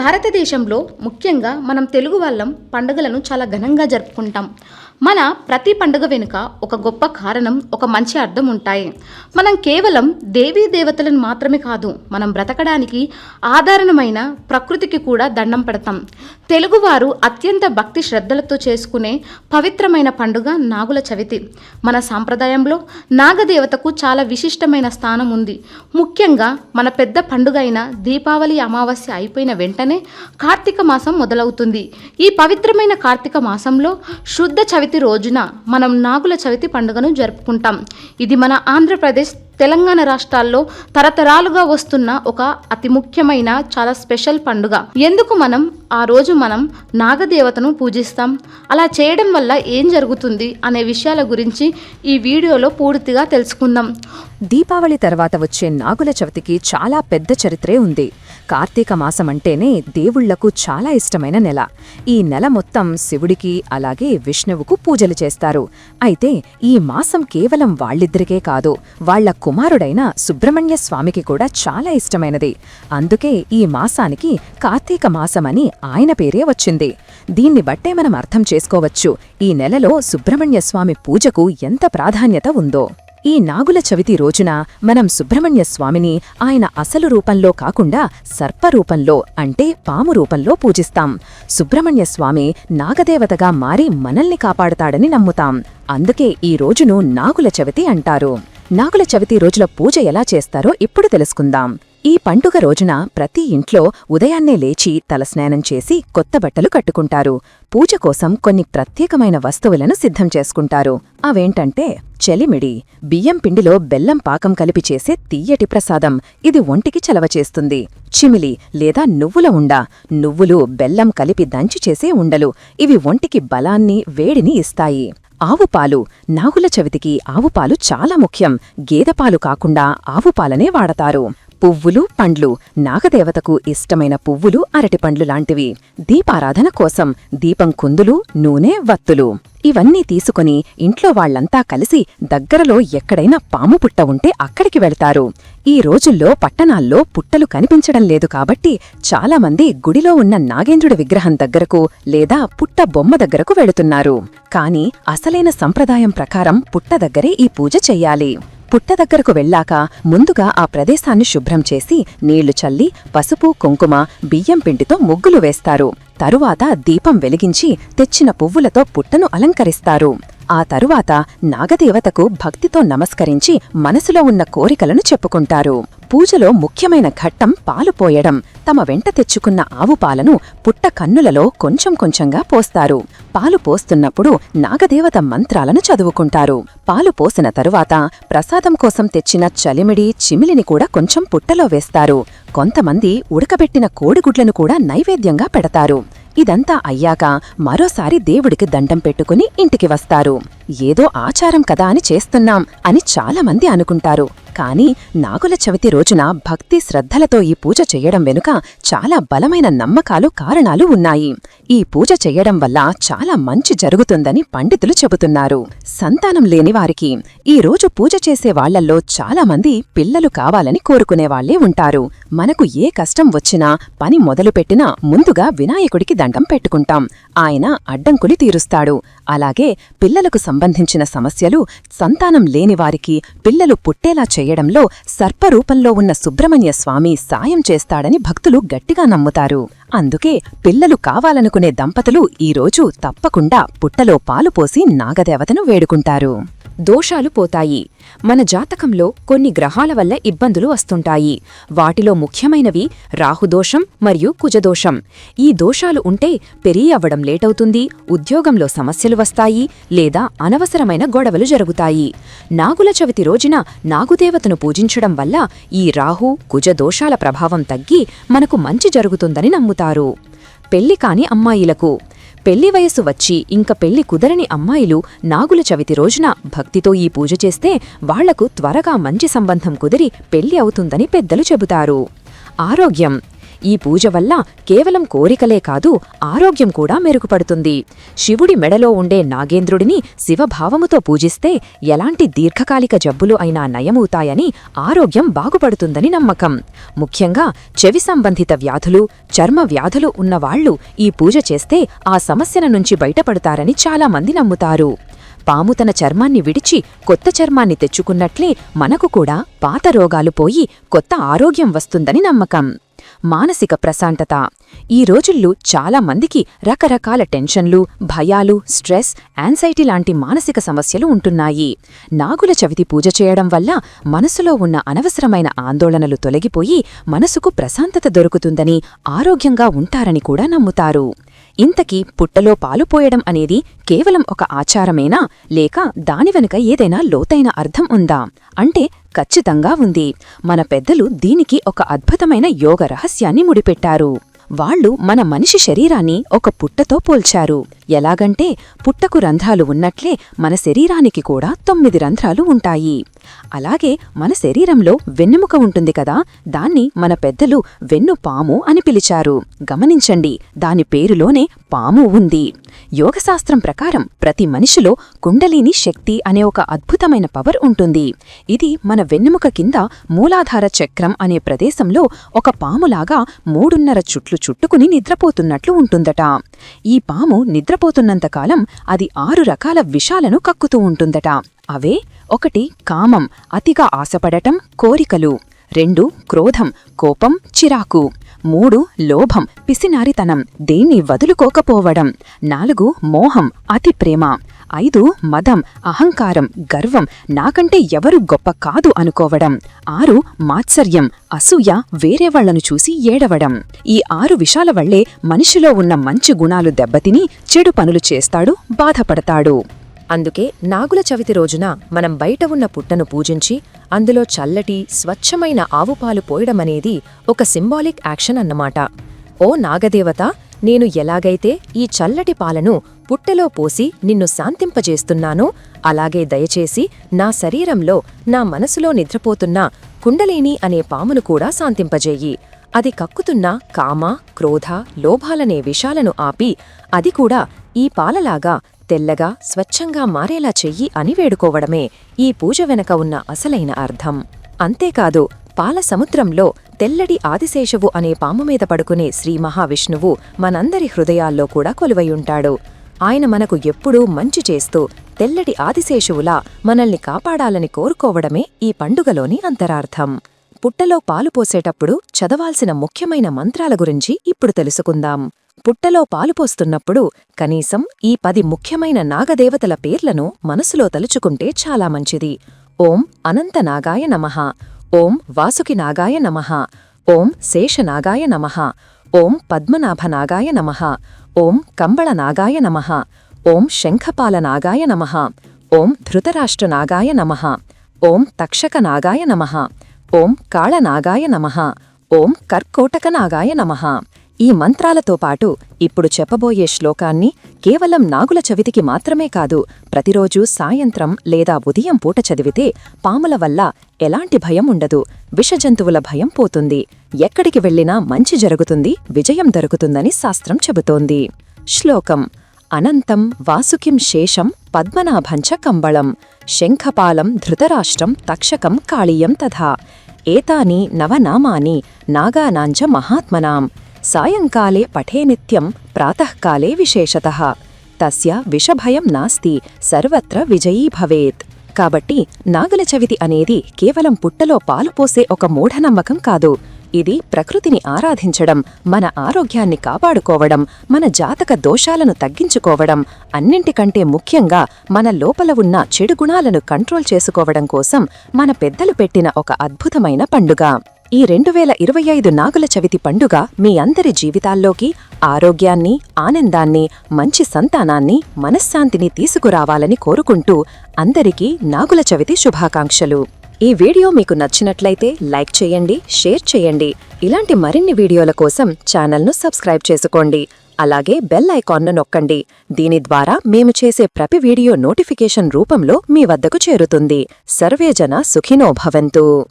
భారతదేశంలో ముఖ్యంగా మనం తెలుగు వాళ్ళం పండుగలను చాలా ఘనంగా జరుపుకుంటాం. మన ప్రతి పండుగ వెనుక ఒక గొప్ప కారణం ఒక మంచి అర్థం ఉంటాయి. మనం కేవలం దేవీ దేవతలను మాత్రమే కాదు మనం బ్రతకడానికి ఆధారణమైన ప్రకృతికి కూడా దండం పెడతాం. తెలుగువారు అత్యంత భక్తి శ్రద్ధలతో చేసుకునే పవిత్రమైన పండుగ నాగుల చవితి. మన సాంప్రదాయంలో నాగదేవతకు చాలా విశిష్టమైన స్థానం ఉంది. ముఖ్యంగా మన పెద్ద పండుగ అయిన దీపావళి అమావాస్య అయిపోయిన వెంటనే కార్తీక మాసం మొదలవుతుంది. ఈ పవిత్రమైన కార్తీక మాసంలో శుద్ధ చవితి రోజున మనం నాగుల చవితి పండుగను జరుపుకుంటాం. ఇది మన ఆంధ్రప్రదేశ్ తెలంగాణ రాష్ట్రాల్లో తరతరాలుగా వస్తున్న ఒక అతి ముఖ్యమైన చాలా స్పెషల్ పండుగ. ఎందుకు మనం ఆ రోజు మనం నాగదేవతను పూజిస్తాం? అలా చేయడం వల్ల ఏం జరుగుతుంది అనే విషయాల గురించి ఈ వీడియోలో పూర్తిగా తెలుసుకుందాం. దీపావళి తర్వాత వచ్చే నాగుల చవితికి చాలా పెద్ద చరిత్రే ఉంది. కార్తీక మాసమంటేనే దేవుళ్ళకు చాలా ఇష్టమైన నెల. ఈ నెల మొత్తం శివుడికి అలాగే విష్ణువుకు పూజలు చేస్తారు. అయితే ఈ మాసం కేవలం వాళ్ళిద్దరికే కాదు వాళ్ళ కుమారుడైన సుబ్రహ్మణ్య స్వామికి కూడా చాలా ఇష్టమైనది. అందుకే ఈ మాసానికి కార్తీక మాసమని ఆయన పేరే వచ్చింది. దీన్ని బట్టే మనం అర్థం చేసుకోవచ్చు ఈ నెలలో సుబ్రహ్మణ్య స్వామి పూజకు ఎంత ప్రాధాన్యత ఉందో. ఈ నాగుల చవితి రోజున మనం సుబ్రహ్మణ్య స్వామిని ఆయన అసలు రూపంలో కాకుండా సర్పరూపంలో అంటే పాము రూపంలో పూజిస్తాం. సుబ్రహ్మణ్య స్వామి నాగదేవతగా మారి మనల్ని కాపాడతాడని నమ్ముతాం. అందుకే ఈ రోజును నాగుల చవితి అంటారు. నాగుల చవితి రోజుల పూజ ఎలా చేస్తారో ఇప్పుడు తెలుసుకుందాం. ఈ పండుగ రోజున ప్రతి ఇంట్లో ఉదయాన్నే లేచి తలస్నానం చేసి కొత్త బట్టలు కట్టుకుంటారు. పూజ కోసం కొన్ని ప్రత్యేకమైన వస్తువులను సిద్ధం చేసుకుంటారు. అవేంటంటే చెలిమిడి బియ్యం పిండిలో బెల్లం పాకం కలిపి చేసే తీయటి ప్రసాదం. ఇది ఒంటికి చలవ చేస్తుంది. చిమిలి లేదా నువ్వుల ఉండ. నువ్వులు బెల్లం కలిపి దంచి చేసే ఉండలు. ఇవి ఒంటికి బలాన్ని వేడిని ఇస్తాయి. ఆవుపాలు నాగుల చవితికి ఆవుపాలు చాలా ముఖ్యం. గేదెపాలు కాకుండా ఆవుపాలనే వాడతారు. పువ్వులు పండ్లు. నాగదేవతకు ఇష్టమైన పువ్వులు అరటిపండ్లు లాంటివి. దీపారాధన కోసం దీపం కుందులు నూనె వత్తులు. ఇవన్నీ తీసుకుని ఇంట్లో వాళ్ళంతా కలిసి దగ్గరలో ఎక్కడైనా పాము పుట్ట ఉంటే అక్కడికి వెళ్తారు. ఈ రోజుల్లో పట్టణాల్లో పుట్టలు కనిపించడం లేదు కాబట్టి చాలామంది గుడిలో ఉన్న నాగేంద్రుడి విగ్రహం దగ్గరకు లేదా పుట్ట బొమ్మ దగ్గరకు వెళుతున్నారు. కాని అసలైన సంప్రదాయం ప్రకారం పుట్ట దగ్గరే ఈ పూజ చెయ్యాలి. పుట్ట దగ్గరకు వెళ్ళాక ముందుగా ఆ ప్రదేశాన్ని శుభ్రం చేసి నీళ్ళు చల్లి పసుపు కుంకుమ బియ్యం పిండితో ముగ్గులు వేస్తారు. తరువాత దీపం వెలిగించి తెచ్చిన పువ్వులతో పుట్టను అలంకరిస్తారు. ఆ తరువాత నాగదేవతకు భక్తితో నమస్కరించి మనసులో ఉన్న కోరికలను చెప్పుకుంటారు. పూజలో ముఖ్యమైన ఘట్టం పాలు పోయడం తమ వెంట తెచ్చుకున్న ఆవు పాలను పుట్ట కన్నులలో కొంచెం కొంచెంగా పోస్తారు. పాలు పోస్తున్నప్పుడు నాగదేవత మంత్రాలను చదువుకుంటారు. పాలు పోసిన తరువాత ప్రసాదం కోసం తెచ్చిన చలిమిడి చిమిలిని కూడా కొంచెం పుట్టలో వేస్తారు. కొంతమంది ఉడకబెట్టిన కోడిగుడ్లను కూడా నైవేద్యంగా పెడతారు. ఇదంతా అయ్యాక మరోసారి దేవుడికి దండం పెట్టుకుని ఇంటికి వస్తారు. ఏదో ఆచారం కదా అని చేస్తున్నాం అని చాలామంది అనుకుంటారు. కాని నాగుల చవితి రోజున భక్తి శ్రద్ధలతో ఈ పూజ చెయ్యడం వెనుక చాలా బలమైన నమ్మకాలు కారణాలు ఉన్నాయి. ఈ పూజ చెయ్యడం వల్ల చాలా మంచి జరుగుతుందని పండితులు చెబుతున్నారు. సంతానం లేని వారికి ఈ రోజు పూజ చేసే వాళ్ళల్లో చాలామంది పిల్లలు కావాలని కోరుకునేవాళ్ళే ఉంటారు. మనకు ఏ కష్టం వచ్చినా పని మొదలుపెట్టినా ముందుగా వినాయకుడికి దండం పెట్టుకుంటాం. ఆయన అడ్డంకులి తీరుస్తాడు. అలాగే పిల్లలకు సంబంధించిన సమస్యలు సంతానం లేనివారికి పిల్లలు పుట్టేలా చేయడంలో సర్పరూపంలో ఉన్న సుబ్రహ్మణ్య స్వామి సాయం చేస్తాడని భక్తులు గట్టిగా నమ్ముతారు. అందుకే పిల్లలు కావాలనుకునే దంపతులు ఈరోజు తప్పకుండా పుట్టలో పాలు పోసి నాగదేవతను వేడుకుంటారు. దోషాలు పోతాయి. మన జాతకంలో కొన్ని గ్రహాల వల్ల ఇబ్బందులు వస్తుంటాయి. వాటిలో ముఖ్యమైనవి రాహుదోషం మరియు కుజదోషం. ఈ దోషాలు ఉంటే పెరిగి అవ్వడం లేటవుతుంది ఉద్యోగంలో సమస్యలు వస్తాయి లేదా అనవసరమైన గొడవలు జరుగుతాయి. నాగుల చవితి రోజున నాగుదేవతను పూజించడం వల్ల ఈ రాహు కుజ దోషాల ప్రభావం తగ్గి మనకు మంచి జరుగుతుందని నమ్ముతారు. పెళ్ళి కాని అమ్మాయిలకు. పెళ్ళి వయసు వచ్చి ఇంక పెళ్ళి కుదరని అమ్మాయిలు నాగుల చవితి రోజున భక్తితో ఈ పూజ చేస్తే వాళ్ళకు త్వరగా మంచి సంబంధం కుదిరి పెళ్ళి అవుతుందని పెద్దలు చెబుతారు. ఆరోగ్యం. ఈ పూజ వల్ల కేవలం కోరికలే కాదు ఆరోగ్యం కూడా మెరుగుపడుతుంది. శివుడి మెడలో ఉండే నాగేంద్రుడిని శివభావముతో పూజిస్తే ఎలాంటి దీర్ఘకాలిక జబ్బులు అయినా నయమవుతాయని ఆరోగ్యం బాగుపడుతుందని నమ్మకం. ముఖ్యంగా చెవి సంబంధిత వ్యాధులు చర్మ వ్యాధులు ఉన్నవాళ్ళు ఈ పూజ చేస్తే ఆ సమస్యల నుంచి బయటపడతారని చాలామంది నమ్ముతారు. పాము తన చర్మాన్ని విడిచి కొత్త చర్మాన్ని తెచ్చుకున్నట్లే మనకు కూడా పాత రోగాలు పోయి కొత్త ఆరోగ్యం వస్తుందని నమ్మకం. మానసిక ప్రశాంతత. ఈ రోజుల్లో చాలా మందికి రకరకాల టెన్షన్లు భయాలు స్ట్రెస్ యాంసైటీ లాంటి మానసిక సమస్యలు ఉంటున్నాయి. నాగుల చవితి పూజ చేయడం వల్ల మనసులో ఉన్న అనవసరమైన ఆందోళనలు తొలగిపోయి మనసుకు ప్రశాంతత దొరుకుతుందని ఆరోగ్యంగా ఉంటారని కూడా నమ్ముతారు. ఇంతకీ పుట్టలో పాలు పోయడం అనేది కేవలం ఒక ఆచారమేనా? లేక దాని వెనుక ఏదైనా లోతైన అర్థం ఉందా? అంటే ఖచ్చితంగా ఉంది. మన పెద్దలు దీనికి ఒక అద్భుతమైన యోగ రహస్యాన్ని ముడిపెట్టారు. వాళ్ళు మన మనిషి శరీరాన్ని ఒక పుట్టతో పోల్చారు. ఎలాగంటే పుట్టకు రంధ్రాలు ఉన్నట్లే మన శరీరానికి కూడా తొమ్మిది రంధ్రాలు ఉంటాయి. అలాగే మన శరీరంలో వెన్నెముక ఉంటుంది కదా దాన్ని మన పెద్దలు వెన్ను పాము అని పిలిచారు. గమనించండి దాని పేరులోనే పాము ఉంది. యోగశాస్త్రం ప్రకారం ప్రతి మనిషిలో కుండలిని శక్తి అనే ఒక అద్భుతమైన పవర్ ఉంటుంది. ఇది మన వెన్నెముక కింద మూలాధార చక్రం అనే ప్రదేశంలో ఒక పాములాగా మూడున్నర చుట్లు చుట్టుకుని నిద్రపోతున్నట్లు ఉంటుందట. ఈ పాము నిద్రపోతున్నంతకాలం అది ఆరు రకాల విషాలను కక్కుతూ ఉంటుందట. అవే ఒకటి కామం అతిగా ఆశపడటం కోరికలు. రెండు క్రోధం కోపం చిరాకు. మూడు లోభం పిసినారితనం దేన్ని వదులుకోకపోవడం. నాలుగు మోహం అతి ప్రేమ. ఐదు మదం అహంకారం గర్వం నాకంటే ఎవరు గొప్ప కాదు అనుకోవడం. ఆరు మాత్సర్యం అసూయ వేరేవాళ్ళను చూసి ఏడవడం. ఈ ఆరు విషాల వల్లే మనిషిలో ఉన్న మంచి గుణాలు దెబ్బతిని చెడు పనులు చేస్తాడు బాధపడతాడు. అందుకే నాగుల చవితి రోజున మనం బయట ఉన్న పుట్టను పూజించి అందులో చల్లటి స్వచ్ఛమైన ఆవుపాలు పోయడమనేది ఒక సింబాలిక్ యాక్షన్ అన్నమాట. ఓ నాగదేవత నేను ఎలాగైతే ఈ చల్లటి పాలను పుట్టెలో పోసి నిన్ను శాంతింపజేస్తున్నానో అలాగే దయచేసి నా శరీరంలో నా మనసులో నిద్రపోతున్న కుండలేని అనే పామును కూడా శాంతింపజేయి. అది కక్కుతున్న కామ క్రోధ లోభాలనే విషాలను ఆపి అది కూడా ఈ పాలలాగా తెల్లగా స్వచ్ఛంగా మారేలా చెయ్యి అని వేడుకోవడమే ఈ పూజ వెనక ఉన్న అసలైన అర్థం. అంతేకాదు పాల సముద్రంలో తెల్లడి ఆదిశేషవు అనే పాము మీద పడుకునే శ్రీ మహావిష్ణువు మనందరి హృదయాల్లో కూడా కొలువయుంటాడు. ఆయన మనకు ఎప్పుడూ మంచి చేస్తూ తెల్లటి ఆదిశేషువులా మనల్ని కాపాడాలని కోరుకోవడమే ఈ పండుగలోని అంతరార్థం. పుట్టలో పాలు పోసేటప్పుడు చదవాల్సిన ముఖ్యమైన మంత్రాల గురించి ఇప్పుడు తెలుసుకుందాం. పుట్టలో పాలుపోస్తున్నప్పుడు కనీసం ఈ పది ముఖ్యమైన నాగదేవతల పేర్లను మనసులో తలుచుకుంటే చాలా మంచిది ఓం అనంతనాగాయ నమః ఓం వాసుకి నాగాయ నమః ఓం శేషనాగాయ నమః ఓం పద్మనాభనాగాయ నమః ఓం కంబళనాగాయ నమః ఓం శంఖపాలనాగాయ నమః ఓం ధృతరాష్ట్రనాగాయ నమః ఓం తక్షకనాగాయ నమః ఓం కాళనాగాయ నమః ఓం కర్కోటకనాగాయ నమః ఈ మంత్రాలతో పాటు ఇప్పుడు చెప్పబోయే శ్లోకాన్ని కేవలం నాగుల చవితికి మాత్రమే కాదు ప్రతిరోజూ సాయంత్రం లేదా ఉదయం పూట చదివితే పాముల వల్ల ఎలాంటి భయం ఉండదు విషజంతువుల భయం పోతుంది. ఎక్కడికి వెళ్ళినా మంచి జరుగుతుంది విజయం దొరుకుతుందని శాస్త్రం చెబుతోంది. శ్లోకం అనంతం వాసుకిం శేషం పద్మనాభంచ కంబళం శంఖపాలం ధృతరాష్ట్రం తక్షకం కాళీయం తథా ఏతాని నవనామాని నాగానాంచ మహాత్మనాం. సాయంకాలే పఠే నిత్యం ప్రాతఃకాలే విశేషతః. తస్య విషభయం నాస్తి సర్వత్ర విజయీ భవేత్. కాబట్టి నాగల చవితి అనేది కేవలం పుట్టలో పాలు పోసే ఒక మూఢనమ్మకం కాదు. ఇది ప్రకృతిని ఆరాధించడం మన ఆరోగ్యాన్ని కాపాడుకోవడం మన జాతక దోషాలను తగ్గించుకోవడం అన్నింటికంటే ముఖ్యంగా మన లోపల ఉన్న చెడు గుణాలను కంట్రోల్ చేసుకోవడం కోసం మన పెద్దలు పెట్టిన ఒక అద్భుతమైన పండుగ. ఈ రెండు వేల ఇరవై ఐదు నాగుల చవితి పండుగ మీ అందరి జీవితాల్లోకి ఆరోగ్యాన్ని ఆనందాన్ని మంచి సంతానాన్ని మనశ్శాంతిని తీసుకురావాలని కోరుకుంటూ అందరికీ నాగుల చవితి శుభాకాంక్షలు. ఈ వీడియో మీకు నచ్చినట్లయితే లైక్ చేయండి షేర్ చేయండి. ఇలాంటి మరిన్ని వీడియోల కోసం ఛానల్ను సబ్స్క్రైబ్ చేసుకోండి. అలాగే బెల్ ఐకాన్ను నొక్కండి. దీని ద్వారా మేము చేసే ప్రతి వీడియో నోటిఫికేషన్ రూపంలో మీ వద్దకు చేరుతుంది. సర్వేజన సుఖినోభవంతు